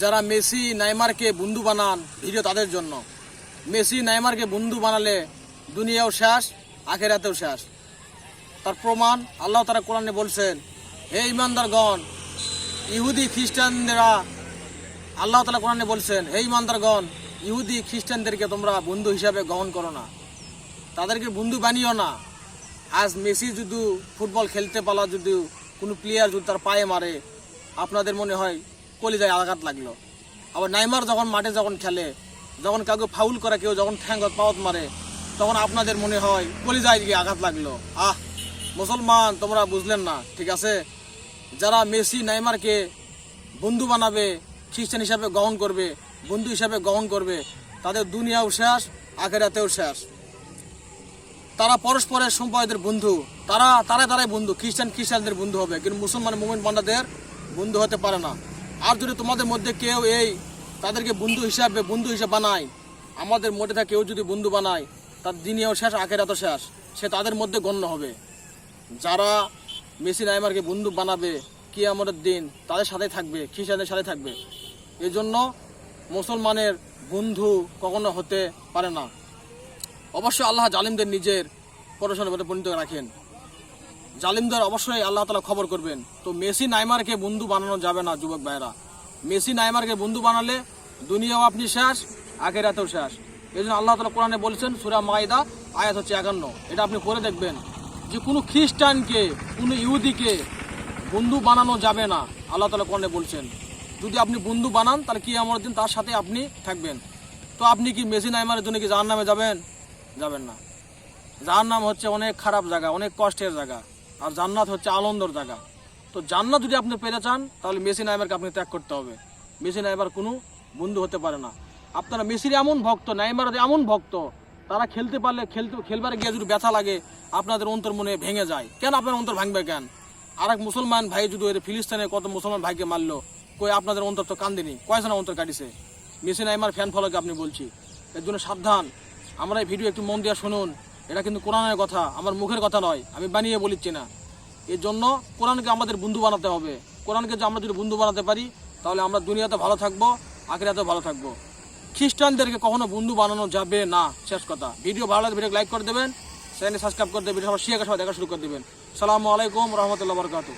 যারা মেসি, নাইমারকে বন্ধু বানান, ভিডিও তাদের জন্য। মেসি, নাইমারকে বন্ধু বানালে দুনিয়াও শেষ, আখেরাতেও শেষ। তার প্রমাণ আল্লাহ তারা কোরআনে বলছেন, হে ইমানদারগণ ইহুদি খ্রিস্টানদেরা, আল্লাহ তালা কোরআনে বলছেন, হে ইমানদারগণ ইহুদি খ্রিস্টানদেরকে তোমরা বন্ধু হিসাবে গ্রহণ করো না। তাদেরকে বন্ধু বানিও না। আজ মেসি যদি ফুটবল খেলতে পালা যদি কোনো প্লেয়ার যদি তার পায়ে মারে, আপনাদের মনে হয় কলিজায় আঘাত লাগল। আবার নাইমার যখন মাঠে যখন খেলে, যখন কাউকে ফাউল করে, কেউ যখন ঠ্যাঙ্গত পাওয়াত মারে, তখন আপনাদের মনে হয় কলিজায় গিয়ে আঘাত লাগল। আহ, মুসলমান, তোমরা বুঝলেন না, ঠিক আছে? যারা মেসি, নাইমারকে বন্ধু বানাবে, খ্রিস্টান হিসাবে গ্রহণ করবে, বন্ধু হিসাবে গ্রহণ করবে, তাদের দুনিয়াও শেষ, আখেরাতেও শেষ। তারা পরস্পরের সম্প্রদায়ের বন্ধু, তারা তারা তারাই বন্ধু, খ্রিস্টান খ্রিস্টানদের বন্ধু হবে, কিন্তু মুসলমান মোমিন বান্দাদের বন্ধু হতে পারে না। আর যদি তোমাদের মধ্যে কেউ এই তাদেরকে বন্ধু হিসাবে বন্ধু হিসাবে বানায়, আমাদের মধ্যে থেকে কেউ যদি বন্ধু বানায়, তার দিনেও শেষ, আখেরাতও শেষ, সে তাদের মধ্যে গণ্য হবে। যারা মেসি, নাইমারকে বন্ধু বানাবে কি আমাদের দিন, তাদের সাথে থাকবে, খ্রিস্টানদের সাথে থাকবে। এই জন্য মুসলমানের বন্ধু কখনো হতে পারে না। অবশ্যই আল্লাহ জালিমদের নিজের পড়াশোনার মধ্যে পরিণত রাখেন। জালিমদের অবশ্যই আল্লাহ তালা খবর করবেন। তো মেসি নাইমারকে বন্ধু বানানো যাবে না, যুবক ভাইরা মেসি নাইমারকে বন্ধু বানালে দুনিয়াও আপনি শেষ, আখেরাতেও শেষ। এই জন্য আল্লাহ তালা কোরআনে বলছেন, সুরা মাইদা আয়াত হচ্ছে একান্ন। এটা আপনি করে দেখবেন যে কোনো খ্রিস্টানকে, কোনো ইহুদিকে বন্ধু বানানো যাবে না, আল্লাহ তালা কোরআনে বলছেন। যদি আপনি বন্ধু বানান, তাহলে কি আমার দিন তার সাথে আপনি থাকবেন। তো আপনি কি মেসি নাইমারের জন্য কি জাহান নামে যাবেন? যাবেন না। জাহান নাম হচ্ছে অনেক খারাপ জায়গা, অনেক কষ্টের জায়গা। আর জান্নাত হচ্ছে আনন্দর জায়গা। তো জান্নাত যদি আপনি পেতে চান তাহলে মেসি নাইমারকে আপনি ত্যাগ করতে হবে। মেসি নাইমার কোনো বন্ধু হতে পারে না। আপনারা মেসির এমন ভক্ত নাইমার এমন ভক্ত, তারা খেলতে পারলে খেলতে খেলবারে গিয়ে যদি ব্যথা লাগে, আপনাদের অন্তর মনে ভেঙে যায়। কেন আপনার অন্তর ভাঙবে কেন? আর এক মুসলমান ভাই যদি ওই ফিলিস্তিনের কত মুসলমান ভাইকে মারলো, কই আপনাদের অন্তর তো কান্দিনি কয়জন অন্তর কাটিছে? মেসি নাইমার ফ্যান ফলোকে আপনি বলছি। এর জন্য সাবধান। আমরা এই ভিডিও একটু মন দিয়ে শুনুন। এটা কিন্তু কোরআনের কথা, আমার মুখের কথা নয়, আমি বানিয়ে বলিচ্ছি না। এর জন্য কোরআনকে আমাদের বন্ধু বানাতে হবে। কোরআনকে যে আমরা যদি বন্ধু বানাতে পারি, তাহলে আমরা দুনিয়াতে ভালো থাকব, আখিরাতে ভালো থাকব। খ্রিস্টানদেরকে কখনো বন্ধু বানানো যাবে না, শেষ কথা। ভিডিও ভালো লাগলে ভিডিও লাইক করে দেবেন চ্যানেল সাবস্ক্রাইব করে দেবেন সবাই শেয়ার সবাই দেখা শুরু করে দেবেন। সালামু আলাইকুম, রহমতুল্লাহ বরকাতু